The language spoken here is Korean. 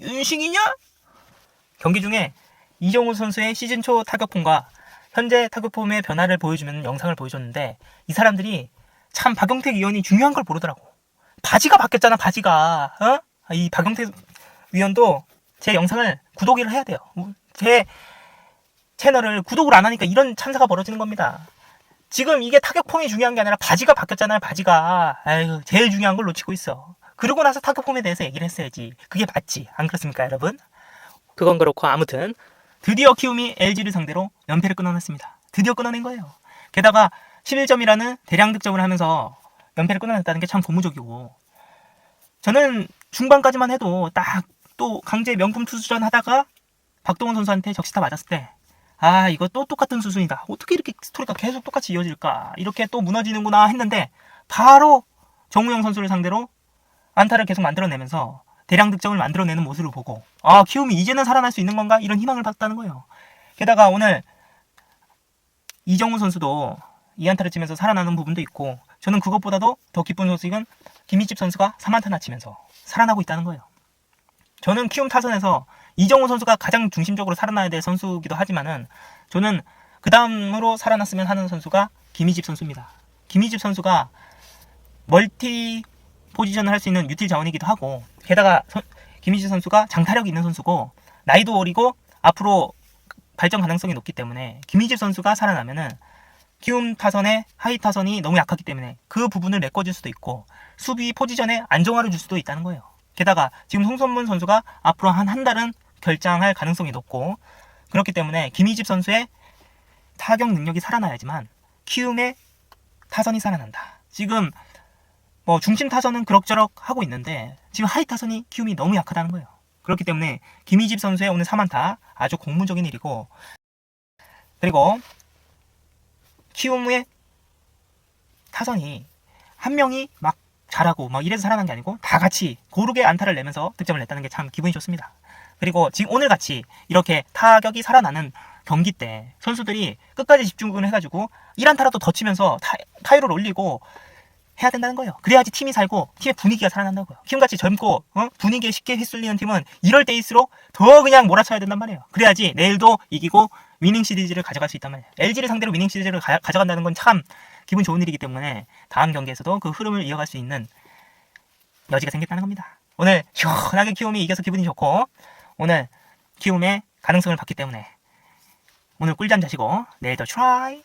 윤식이냐? 경기 중에 이정우 선수의 시즌 초 타격폼과 현재 타격폼의 변화를 보여주는 영상을 보여줬는데 이 사람들이 참 박용택 위원이 중요한 걸 모르더라고. 바지가 바뀌었잖아, 바지가. 어? 이 박용택 위원도 제 영상을 구독을 해야 돼요. 제 채널을 구독을 안 하니까 이런 찬사가 벌어지는 겁니다. 지금 이게 타격폼이 중요한 게 아니라 바지가 바뀌었잖아요, 바지가. 아유, 제일 중요한 걸 놓치고 있어. 그러고 나서 타격폼에 대해서 얘기를 했어야지. 그게 맞지. 안 그렇습니까, 여러분? 그건 그렇고, 아무튼. 드디어 키움이 LG를 상대로 연패를 끊어냈습니다. 드디어 끊어낸 거예요. 게다가 11점이라는 대량 득점을 하면서 연패를 끊어냈다는 게 참 고무적이고. 저는 중반까지만 해도 딱 또 강제 명품 투수전 하다가 박동원 선수한테 적시타 맞았을 때 아, 이거 또 똑같은 수순이다. 어떻게 이렇게 스토리가 계속 똑같이 이어질까? 이렇게 또 무너지는구나 했는데, 바로 정우영 선수를 상대로 안타를 계속 만들어내면서 대량 득점을 만들어내는 모습을 보고, 아, 키움이 이제는 살아날 수 있는 건가? 이런 희망을 받았다는 거예요. 게다가 오늘 이정우 선수도 이 안타를 치면서 살아나는 부분도 있고, 저는 그것보다도 더 기쁜 소식은 김희집 선수가 3안타나 치면서 살아나고 있다는 거예요. 저는 키움 타선에서 이정우 선수가 가장 중심적으로 살아나야 될 선수기도 하지만은 저는 그 다음으로 살아났으면 하는 선수가 김희집 선수입니다. 김희집 선수가 멀티 포지션을 할 수 있는 유틸 자원이기도 하고 게다가 선- 김희집 선수가 장타력 있는 선수고 나이도 어리고 앞으로 발전 가능성이 높기 때문에 김희집 선수가 살아나면은 키움 타선의 하이 타선이 너무 약하기 때문에 그 부분을 메꿔줄 수도 있고 수비 포지션에 안정화를 줄 수도 있다는 거예요. 게다가 지금 송선문 선수가 앞으로 한 한 달은 결장할 가능성이 높고 그렇기 때문에 김희집 선수의 타격 능력이 살아나야지만 키움의 타선이 살아난다. 지금 뭐 중심 타선은 그럭저럭 하고 있는데 지금 하이 타선이 키움이 너무 약하다는 거예요. 그렇기 때문에 김희집 선수의 오늘 3안타 아주 공무적인 일이고 그리고 키움의 타선이 한 명이 막 잘하고 막 이래서 살아난 게 아니고 다 같이 고르게 안타를 내면서 득점을 냈다는 게 참 기분이 좋습니다. 그리고 지금 오늘 같이 이렇게 타격이 살아나는 경기 때 선수들이 끝까지 집중을 해가지고 1안타라도 더 치면서 타, 타율을 올리고 해야 된다는 거예요. 그래야지 팀이 살고 팀의 분위기가 살아난다고요. 키움같이 젊고 어? 분위기에 쉽게 휩쓸리는 팀은 이럴 때일수록 더 그냥 몰아쳐야 된단 말이에요. 그래야지 내일도 이기고 위닝 시리즈를 가져갈 수 있단 말이에요. LG를 상대로 위닝 시리즈를 가, 가져간다는 건 참 기분 좋은 일이기 때문에 다음 경기에서도 그 흐름을 이어갈 수 있는 여지가 생겼다는 겁니다. 오늘 시원하게 키움이 이겨서 기분이 좋고 오늘 키움의 가능성을 봤기 때문에 오늘 꿀잠 자시고 내일 더 트라이